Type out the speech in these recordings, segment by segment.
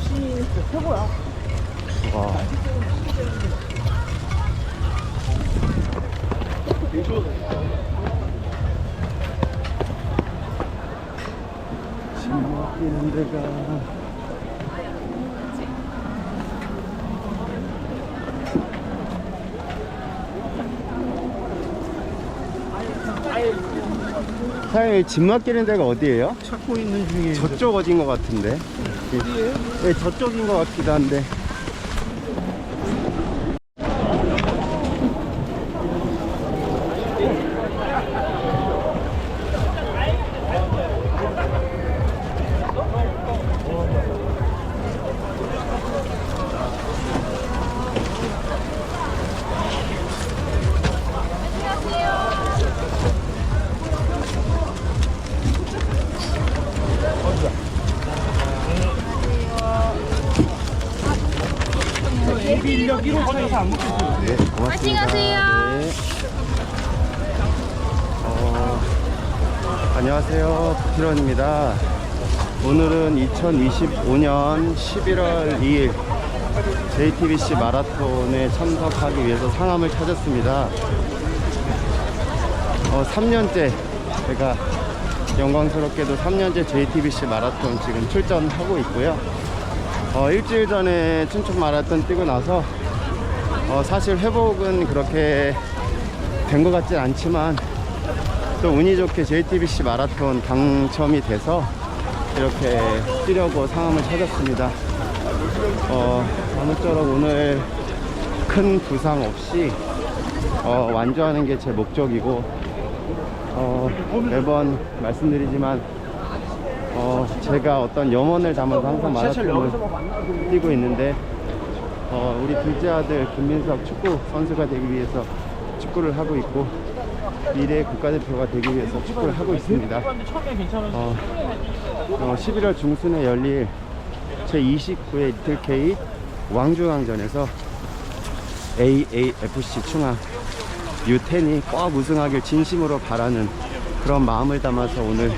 날씨 최고야. 와. 짐 맡기는 데가 사장님 짐 맡기는 데가 어디예요? 찾고 있는 중에 저쪽 어딘 것 같은데 네, 저쪽인 것 같기도 한데 1호 걸려서 안 먹겠어요. 네, 고맙습니다. 화이팅 하세요. 네. 어, 안녕하세요. 부티런입니다. 오늘은 2025년 11월 2일 JTBC 마라톤에 참석하기 위해서 상암을 찾았습니다. 어, 3년째 제가 영광스럽게도 3년째 JTBC 마라톤 지금 출전하고 있고요. 어, 일주일 전에 춘천 마라톤 뛰고 나서 어, 사실 회복은 그렇게 된 것 같진 않지만 또 운이 좋게 JTBC 마라톤 당첨이 돼서 이렇게 뛰려고 상암을 찾았습니다. 어, 아무쪼록 오늘 큰 부상 없이 어, 완주하는 게 제 목적이고 어, 매번 말씀드리지만 어, 제가 어떤 염원을 담아서 항상 마라톤을 뛰고 있는데 어, 우리 둘째 아들 김민석 축구 선수가 되기 위해서 축구를 하고 있고 미래 국가대표가 되기 위해서 축구를 하고 있습니다. 어, 어, 11월 중순에 열릴 제29회 리틀 K 왕중왕전에서 AAFC 충암 U10이 꼭 우승하길 진심으로 바라는 그런 마음을 담아서 오늘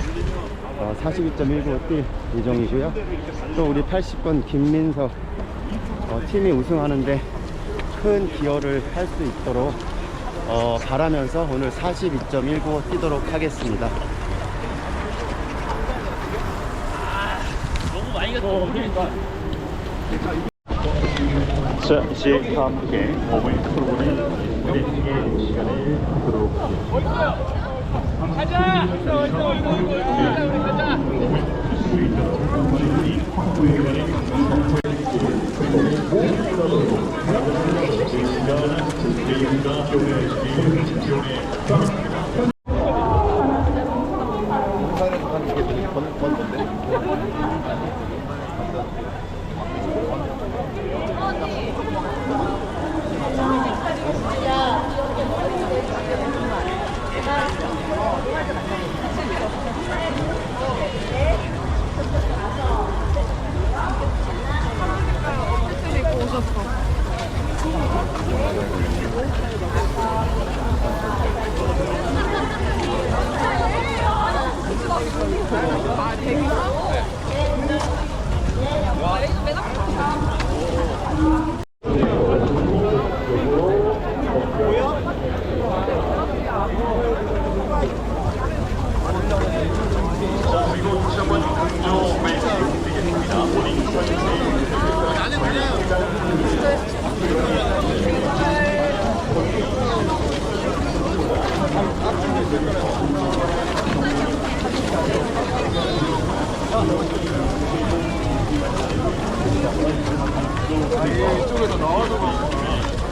어, 42.19를 뛸 예정이고요. 또 우리 80번 김민석 어, 팀이 우승하는데 큰 기여를 할 수 있도록 어, 바라면서 오늘 42.19 뛰도록 하겠습니다. 자, 이제 다 함께 몸을 풀어보는 브리핑의 시간을 갖도록 네,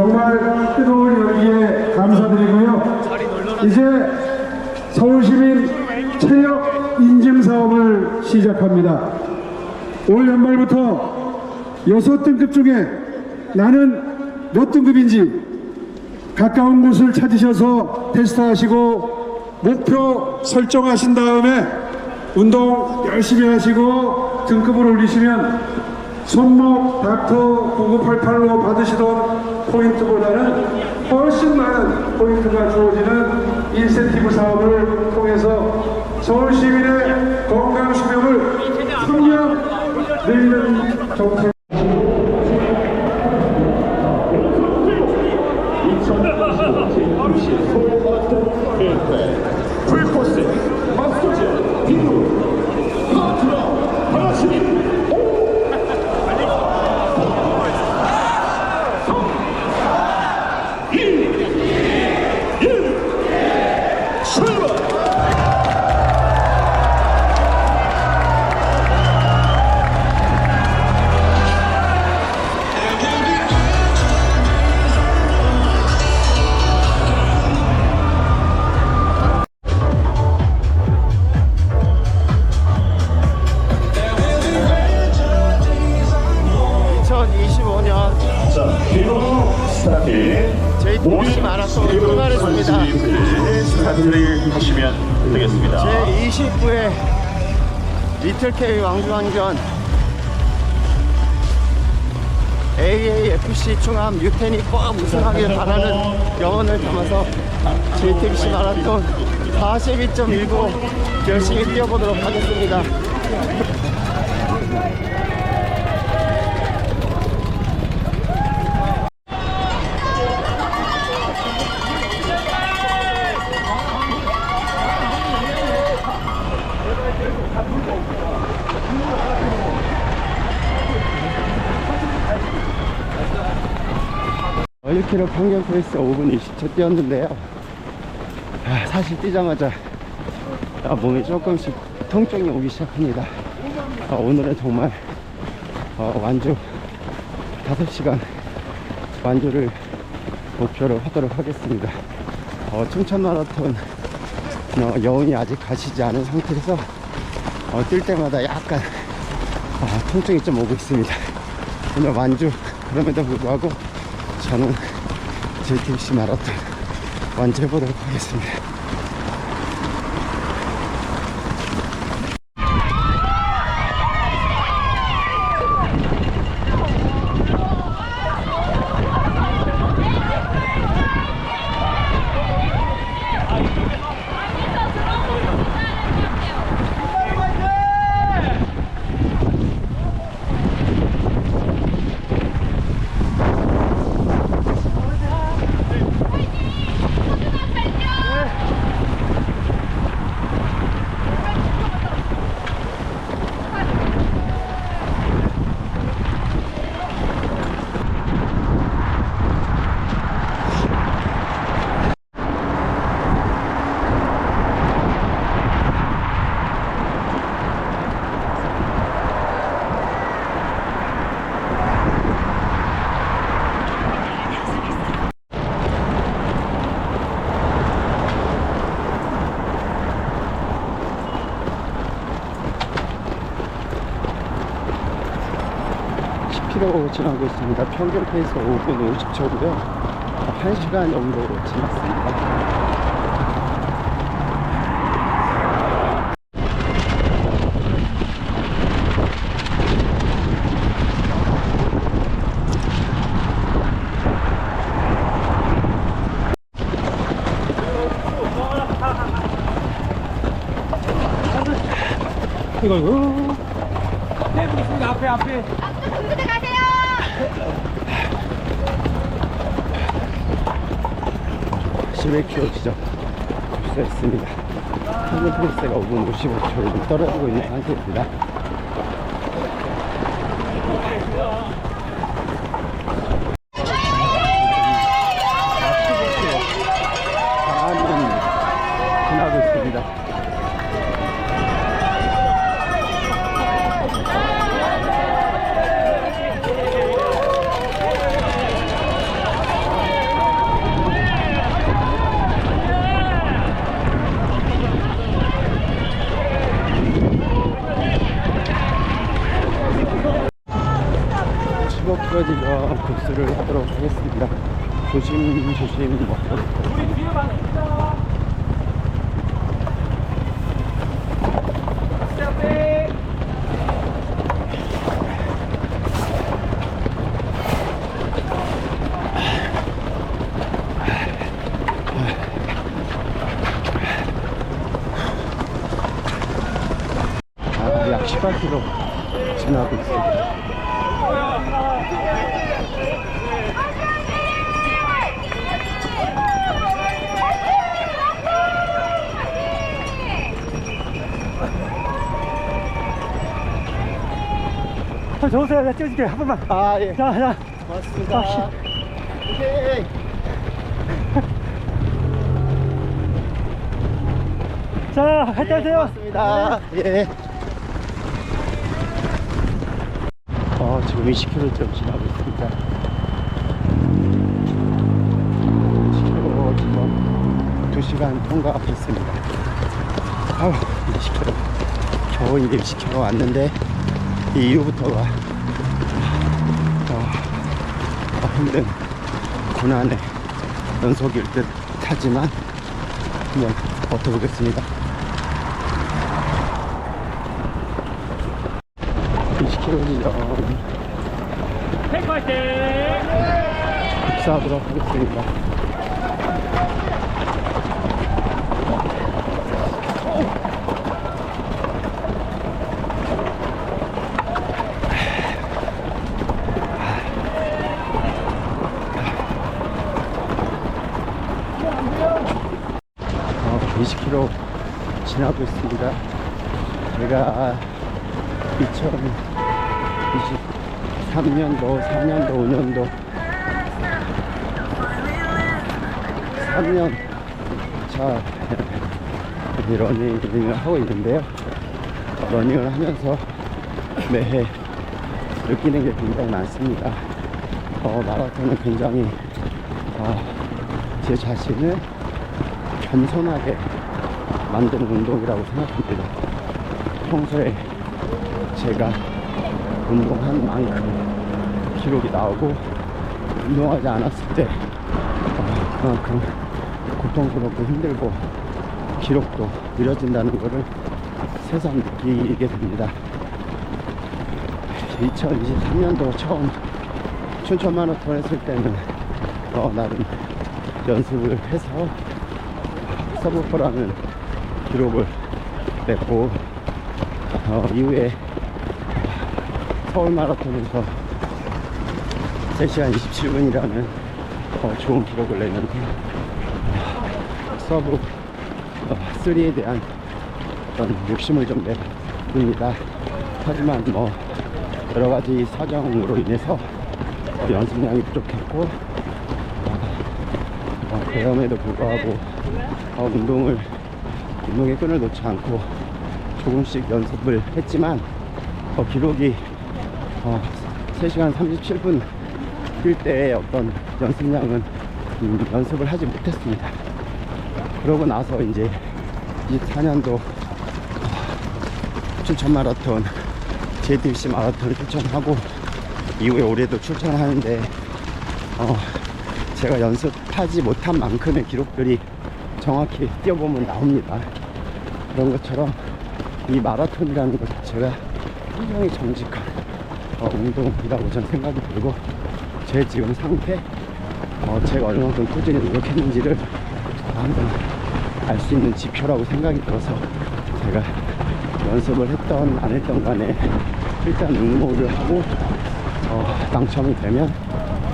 정말 뜨거운 열기에 감사드리고요. 이제 서울시민 체력 인증 사업을 시작합니다. 올 연말부터 여섯 등급 중에 나는 몇 등급인지 가까운 곳을 찾으셔서 테스트하시고 목표 설정하신 다음에 운동 열심히 하시고 등급을 올리시면 손목 닥터 9988로 받으시던 포인트보다는 훨씬 많은 포인트가 주어지는 인센티브 사업을 통해서 서울 시민의 건강 수명을 3년 늘리는 정책 K 왕중왕전 AAFC 충암 유텐이 꼭 우승하길 바라는 영혼을 담아서 JTBC 마라톤 42.19 열심히 뛰어보도록 하겠습니다. 어, 1km 평균 페이스 5분 20초 뛰었는데요. 아, 사실 뛰자마자 아, 몸이 조금씩 통증이 오기 시작합니다. 아, 오늘은 정말 어, 완주 5시간 완주를 목표로 하도록 하겠습니다. 어, 춘천 마라톤 어, 여운이 아직 가시지 않은 상태에서 어, 뛸 때마다 약간 어, 통증이 좀 오고 있습니다. 오늘 완주 그럼에도 불구하고 저는 JTBC 마라톤 완주해보도록 하겠습니다. 지나고 있습니다. 평균 페이스 5분 50초고요. 1시간 정도 지났습니다. 이거 이거 앞에 앞에 군부대 가세요. 11km 지점 접수했습니다. 평균 페이스가 5분 55초 로 떨어지고 있는 상태입니다. 강한문 지나고 있습니다. 20km 급수를 하도록 하겠습니다. 조심 조심 먹고 아, 약 18km 지나고 있습니다. 아, 저보세요. 내가 찍어줄게. 한 번만. 아, 예. 자, 자. 고맙습니다. 아, 오케이. 자, 할때 하세요. 고맙습니다. 예. 어, 지금 20km 지나고 있습니다. 20km 지금 2시간 통과했습니다. 아우, 20km. 겨우 이제 20km 왔는데, 이 이후부터가, 어, 어, 힘든 고난의 연속일 듯 하지만, 한번 버텨보겠습니다. 20km죠. 탱크 화이팅! 급사하도록 하겠습니다. 어, 20km 지나고 있습니다. 제가 2023년도, 4년도, 5년도 3년 차 러닝을 하고 있는데요. 러닝을 하면서 매해 느끼는 게 굉장히 많습니다. 어, 마라톤은 굉장히 어, 제 자신을 겸손하게 만드는 운동이라고 생각합니다. 평소에 제가 운동한 만큼 기록이 나오고 운동하지 않았을 때 어, 그만큼 고통스럽고 힘들고 기록도 느려진다는 것을 새삼 느끼게 됩니다. 2023년도 처음 춘천 마라톤 했을 때는 어, 나름 연습을 해서 서브포라는 기록을 냈고 어, 이후에 서울 마라톤에서 3시간 27분이라는 어, 좋은 기록을 냈는데 어, 서브 어, 3에 대한 어떤 욕심을 좀 내봅니다. 하지만 뭐 여러 가지 사정으로 인해서 어, 연습량이 부족했고 어, 그럼에도 불구하고 어, 운동을 운동의 끈을 놓지 않고 조금씩 연습을 했지만 어, 기록이 어, 3시간 37분 뛸 때의 어떤 연습량은 음, 연습을 하지 못했습니다. 그러고 나서 이제 24년도 춘천 마라톤, JTBC 마라톤을 출전하고 이후에 올해도 출전하는데 어, 제가 연습하지 못한 만큼의 기록들이 정확히 뛰어보면 나옵니다. 그런 것처럼 이 마라톤이라는 것 자체가 굉장히 정직한 어, 운동이라고 저는 생각이 들고 제 지금 상태, 어, 제가 얼마만큼 꾸준히 노력했는지를 한번 알 수 있는 지표라고 생각이 들어서 제가 연습을 했던 안 했던 간에 일단 응모를 하고 어, 당첨이 되면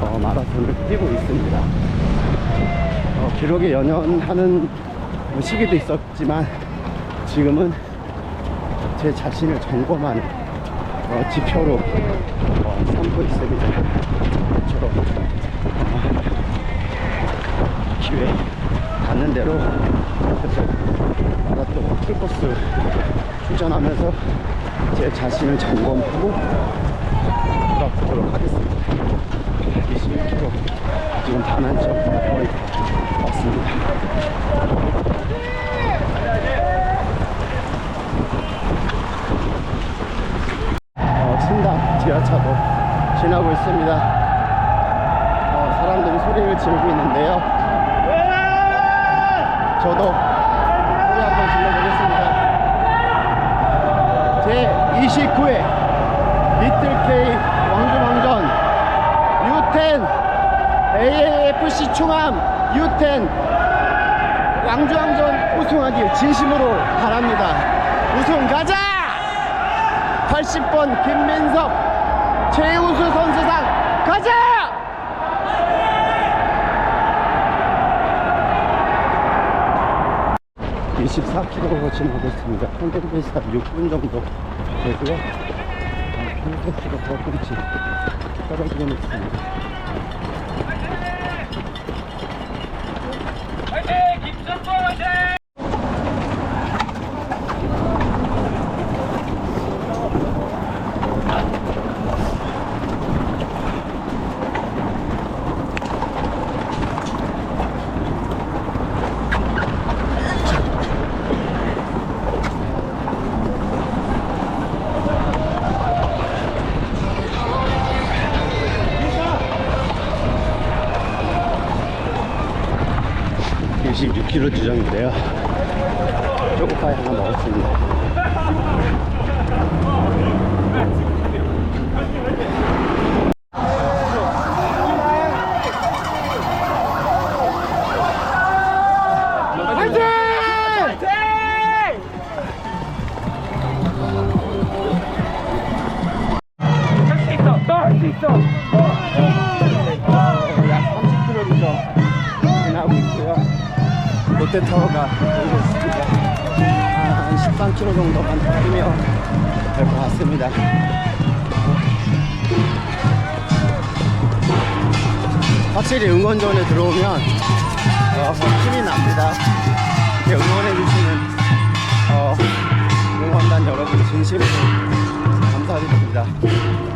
어, 마라톤을 뛰고 있습니다. 어, 기록에 연연하는 시기도 있었지만 지금은 제 자신을 점검하는 어, 지표로 어, 삼고 있습니다. 저처럼 어, 기회 닿는 대로 마라톤 풀코스 출전하면서 제 자신을 점검하고 돌아보도록 하겠습니다. 21km 지금 반환점 거의 왔습니다. 어, 신당 지하차도 지나고 있습니다. 어, 사람들이 소리를 지르고 있는데요. 저도 소리 한번 질러보겠습니다. 제 29회 리틀K 왕중왕전 U10 AAFC 충암 U10 왕중왕전 우승하길 진심으로 바랍니다. 우승 가자! 80번 김민석 최우수 선수상 가자! (24km로) 지나고 있습니다. 평균 한 6분 정도 되고요. 평균치가 조금씩 떨어지고 있습니다 (26km) 주정인데요. 초코파이 하나 먹었습니다 롯데타워가 보이고 있습니다. 한 13km 정도만 더 뛰면 될 것 같습니다. 확실히 응원전에 들어오면 어, 힘이 납니다. 이렇게 응원해주시는 어, 응원단 여러분 진심으로 감사드립니다.